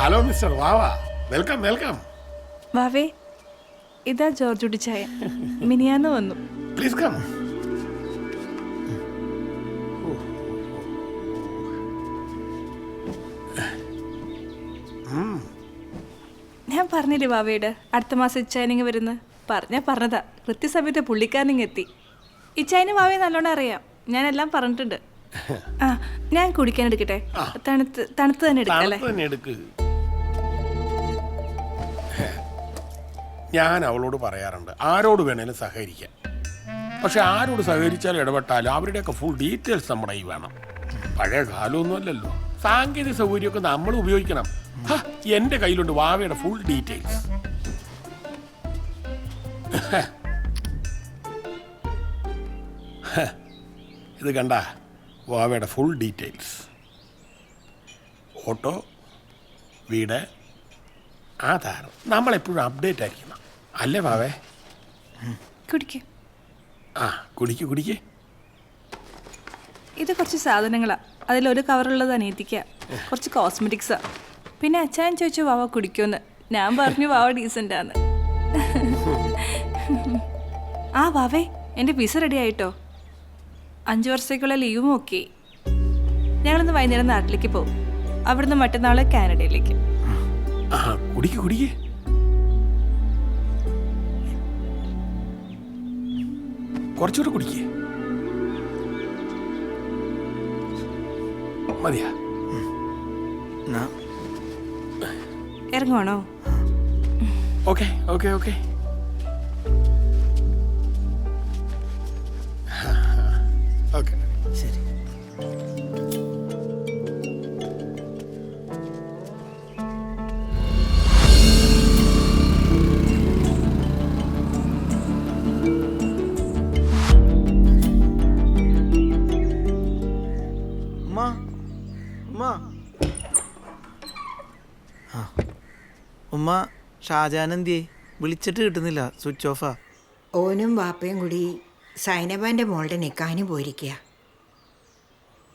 Hello mister Vava welcome welcome വാവേ ഇതാ George ഉടിച്ചായ മിനിയാന്ന് വന്നു. പ്ലീസ് കം ഞാൻ പറഞ്ഞില്ലേ വാവയുടെ അടുത്ത മാസം ഇച്ചായനിങ് വരുന്ന? പറഞ്ഞാ പറഞ്ഞതാ. കൃത്യസമയത്ത് പുള്ളിക്കാരനിങ് എത്തി. ഇച്ചായന് വാവയെ നല്ലോണം അറിയാം. ഞാനെല്ലാം പറഞ്ഞിട്ടുണ്ട്. ആ ഞാൻ കുടിക്കാൻ എടുക്കട്ടെ? തണുത്ത് തണുത്ത് തന്നെ എടുക്കാം അല്ലേ? ഞാൻ അവളോട് പറയാറുണ്ട് ആരോട് വേണേലും സഹകരിക്കാൻ പക്ഷെ ആരോട് സഹകരിച്ചാലും ഇടപെട്ടാലും അവരുടെയൊക്കെ ഫുൾ ഡീറ്റെയിൽസ് നമ്മുടെ ഈ വേണം. പഴയ കാലമൊന്നും അല്ലല്ലോ. സാങ്കേതിക സൗകര്യമൊക്കെ നമ്മൾ ഉപയോഗിക്കണം. എന്റെ കയ്യിലുണ്ട് വാവയുടെ ഫുൾ ഡീറ്റെയിൽസ് ഇത് കണ്ട വാവയുടെ ഫുൾ ഡീറ്റെയിൽസ് ഓട്ടോ വീട് ആധാർ നമ്മളെപ്പോഴും അപ്ഡേറ്റ് ആയിരിക്കണം അല്ലേ വാവേ കുടിക്കേ. ആ കുടിക്ക് കുടിക്ക്. ഇത് കുറച്ച് സാധനങ്ങളാ. അതിലൊരു കവറുള്ളത് അനിയത്തിക്ക. കുറച്ച് കോസ്മെറ്റിക്സാ പിന്നെ അച്ഛൻ ചോദിച്ചു വാവ കുടിക്കുമെന്ന്. ഞാൻ പറഞ്ഞു വാവ ഡീസന്റ് ആണ് ആ വാവേ എന്റെ വിസ റെഡി ആയിട്ടോ? അഞ്ചു വർഷത്തേക്കുള്ള ലീവും ഓക്കെ ഞങ്ങളിന്ന് വൈകുന്നേരം നാട്ടിലേക്ക് പോകും. അവിടുന്ന് മറ്റന്നാൾ കാനഡയിലേക്ക്. കുടിക്ക് കുടിക്ക്. കുറച്ചുകൂടെ കുടിക്ക്. മതിയാ. ഇറങ്ങുവാണോ? Okay okay okay. ഓക്കെ. ഉമ്മ ഷാജാൻ എന്തിയേ വിളിച്ചിട്ട് കിട്ടുന്നില്ല സ്വിച്ച് ഓഫാ ഓനും വാപ്പയും കൂടി സൈനബാന്റെ മോളുടെ നിക്കാഹിന് പോയിരിക്കുക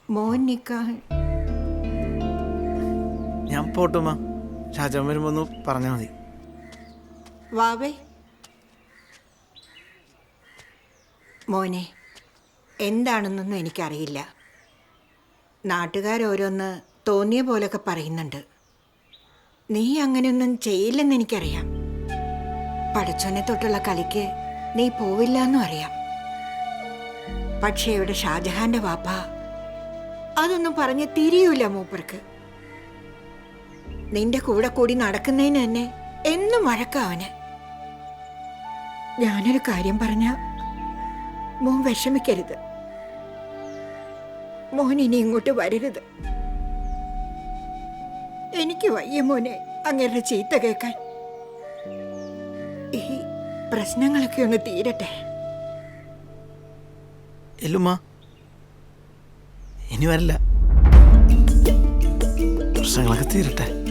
മോൻ നിക്കാഹ്. ഞാൻ പോട്ടുമ്മ ഷാജാൻ വരുമ്പോ ഒന്ന് പറഞ്ഞാൽ മതി. വാവേ. മോനെ എന്താണെന്നൊന്നും എനിക്കറിയില്ല. നാട്ടുകാരോരോന്ന് തോന്നിയ പോലൊക്കെ പറയുന്നുണ്ട്. നീ അങ്ങനെയൊന്നും ചെയ്യില്ലെന്ന് എനിക്കറിയാം. പടച്ചോനെ തൊട്ടുള്ള കളിക്ക് നീ പോവില്ല എന്നും അറിയാം. പക്ഷേ ഇവിടെ ഷാജഹാന്റെ വാപ്പ അതൊന്നും പറഞ്ഞ് തിരിയൂല മൂപ്പർക്ക്. നിന്റെ കൂടെ കൂടി നടക്കുന്നതിന് തന്നെ എന്നും വഴക്കാവന് ഞാനൊരു കാര്യം പറഞ്ഞ മോൻ വിഷമിക്കരുത്. മോൻ ഇനി ഇങ്ങോട്ട് വരരുത്. എനിക്ക് വയ്യ മോനെ. അങ്ങേരുടെ ചീത്ത കേൾക്കാൻ. ഈ പ്രശ്നങ്ങളൊക്കെ ഒന്ന് തീരട്ടെ. എല്ലുമ്മ ഇനി വരല്ല. പ്രശ്നങ്ങളൊക്കെ തീരട്ടെ.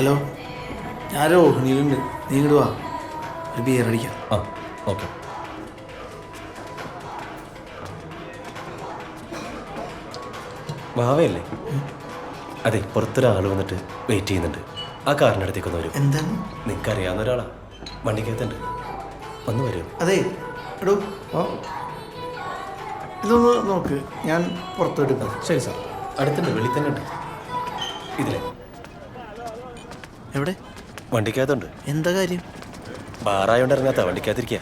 ഹലോ. ഞാൻ രോഹിണിയിലുണ്ട് നീ ഇങ്ങോട്ട് വാ. ഒരു ബിയർ അടിക്കാം. ആ ഓക്കെ. ഭാവയല്ലേ അതെ പുറത്തൊരാൾ വന്നിട്ട് വെയിറ്റ് ചെയ്യുന്നുണ്ട്. ആ കാറിന്റെ അടുത്തേക്ക് ഒന്ന് വരും. എന്താണ്? നിങ്ങൾക്ക് അറിയാവുന്ന ഒരാളാ. വണ്ടിക്കകത്തുണ്ട്. ഒന്ന് വരും. അതെ. എടോ ഇതൊന്ന് നോക്ക്. ഞാൻ പുറത്തോട്ട് ശരി സാർ. അടുത്തുണ്ട് വെളി തന്നെ ഉണ്ട് ഇതിലെ. എവിടെ? വണ്ടിക്കകത്തുണ്ട്. എന്താ കാര്യം? ബാറായോണ്ട് ഇറങ്ങാത്ത വണ്ടിക്കകത്തിരിക്കുക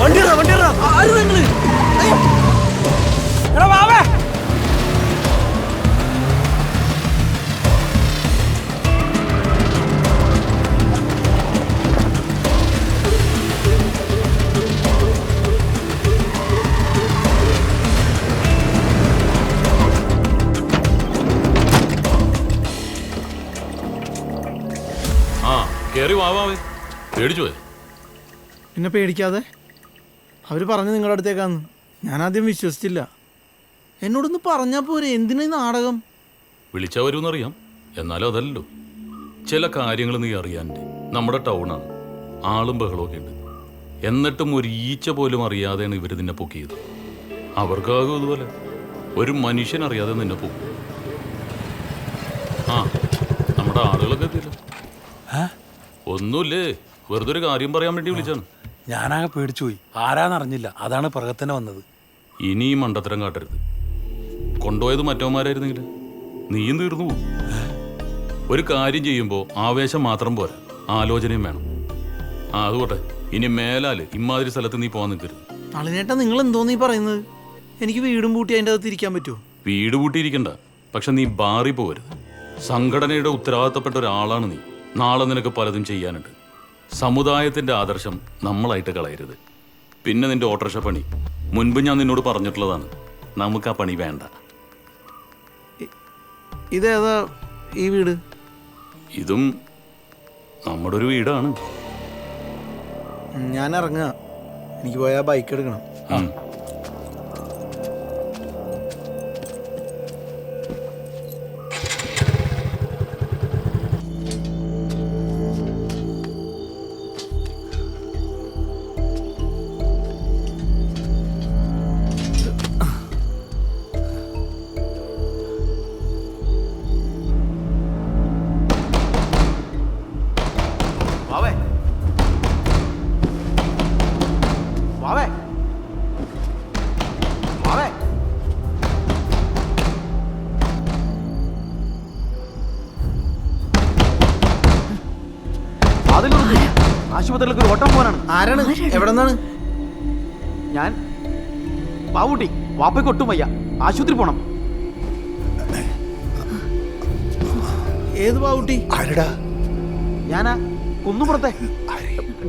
വണ്ടി ആ വാവാവേ. പേടിച്ചു പോയി? പിന്നെ പേടിക്കാതെ? അവർ പറഞ്ഞു നിങ്ങളുടെ അടുത്തേക്കാന്ന്. ഞാൻ ആദ്യം വിശ്വസിച്ചില്ല. എന്നോടൊന്ന് പറഞ്ഞാൽ പോരെ എന്തിനാ ഈ നാടകം? വിളിച്ചാ വരുമെന്നറിയാം. എന്നാലും അതല്ലല്ലോ. ചില കാര്യങ്ങൾ നീ അറിയാനുണ്ട് നമ്മുടെ ടൗണാണ് ആളും ബഹളമൊക്കെ ഉണ്ട്. എന്നിട്ടും ഒരു ഈച്ച പോലും അറിയാതെയാണ് ഇവർ നിന്നെ പൊക്കിയത്. അവർക്കാകും അതുപോലെ ഒരു മനുഷ്യൻ അറിയാതെ നിന്നെ പൊക്കും. ആ നമ്മുടെ ആളുകളൊക്കെ എത്തിയില്ല. ഒന്നുമില്ലേ? വെറുതെ ഒരു കാര്യം പറയാൻ വേണ്ടി വിളിച്ചാണ് ഞാനാകെ പേടിച്ചു പോയി. ആരാന്നറിഞ്ഞില്ല അതാണ് പിറകത്തന്നെ വന്നത്. ഇനി ഈ മണ്ടത്തരം കാട്ടരുത്. കൊണ്ടുപോയത് മറ്റവന്മാരായിരുന്നെങ്കിൽ നീയും തീർന്നു പോകും ഒരു കാര്യം ചെയ്യുമ്പോൾ ആവേശം മാത്രം പോരാ. ആലോചനയും വേണം. ആ അതുകൊട്ടെ ഇനി മേലാൽ ഇമാതിരി സ്ഥലത്ത് നീ പോകാൻ നിൽക്കരുത്. തളിനേട്ട നിങ്ങൾ എന്തോ നീ പറയുന്നത്? എനിക്ക് വീടും പൂട്ടി അതിന്റെ അകത്ത് ഇരിക്കാൻ പറ്റുമോ വീട് പൂട്ടിയിരിക്കണ്ട. പക്ഷെ നീ ബാറി പോകരുത് സംഘടനയുടെ ഉത്തരവാദിത്തപ്പെട്ട ഒരാളാണ് നീ. നാളെ നിനക്ക് പലതും ചെയ്യാനുണ്ട്. സമുദായത്തിന്റെ ആദർശം നമ്മളായിട്ട് കളയരുത്. പിന്നെ നിന്റെ ഓട്ടോറിക്ഷ പണി. മുൻപ് ഞാൻ നിന്നോട് പറഞ്ഞിട്ടുള്ളതാണ്. നമുക്ക് ആ പണി വേണ്ട. ഇതേതാ ഈ വീട്? ഇതും നമ്മുടെ ഒരു വീടാണ് ഞാൻ ഇറങ്ങുക. എനിക്ക് പോയാൽ ബൈക്ക് എടുക്കണം. ആശുപത്രിയിലേക്ക് ഒരു ഓട്ടം പോകാനാണ്. ആരാണ്? എവിടെ നിന്നാണ്? ഞാൻ ബാബുട്ടി വാപ്പയ്ക്ക് ഒട്ടും വയ്യ. ആശുപത്രി പോണം. ഏത് പാവുട്ടി? ആരടാ? ഞാനാ കുന്നുപുറത്തെ.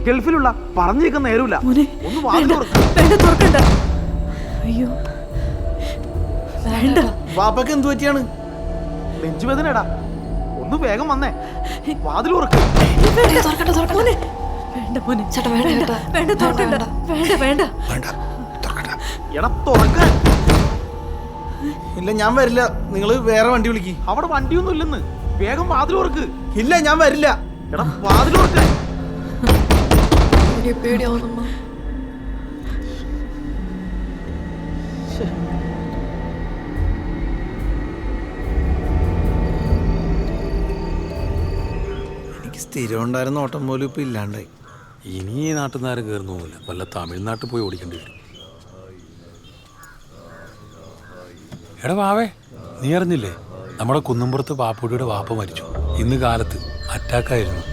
ഗൾഫിലുള്ള പറഞ്ഞിരിക്കുന്ന നേരമില്ല ഒന്ന് തുറക്കണ്ട. അയ്യോ വേണ്ട. വാപ്പക്ക് എന്ത് പറ്റിയാണ്? നെഞ്ചുവേദനടാ ഒന്ന് വേഗം വന്നേ. വാതിൽ ഉറക്ക് ഇല്ല ഞാൻ വരില്ല. നിങ്ങൾ വേറെ വണ്ടി വിളിക്ക്. അവിടെ വണ്ടിയൊന്നും ഇല്ലെന്ന്. വേഗം വാതിൽ ഉറക്ക് ഇല്ല ഞാൻ വരില്ല. എടാ വാതിൽ ഉറക്കാൻ എനിക്ക് സ്ഥിരം ഉണ്ടായിരുന്ന ഓട്ടം പോലും ഇപ്പൊ ഇല്ലാണ്ടായി. ഇനി ഈ നാട്ടിൽ നിന്ന് ആരും വല്ല തമിഴ്നാട്ടിൽ പോയി ഓടിക്കേണ്ടി വരും. എടാ വാവേ നീ അറിഞ്ഞില്ലേ? നമ്മുടെ കുന്നുംപുറത്ത് പാപ്പുടിയുടെ വാപ്പ മരിച്ചു. ഇന്ന് കാലത്ത് അറ്റാക്കായിരുന്നു.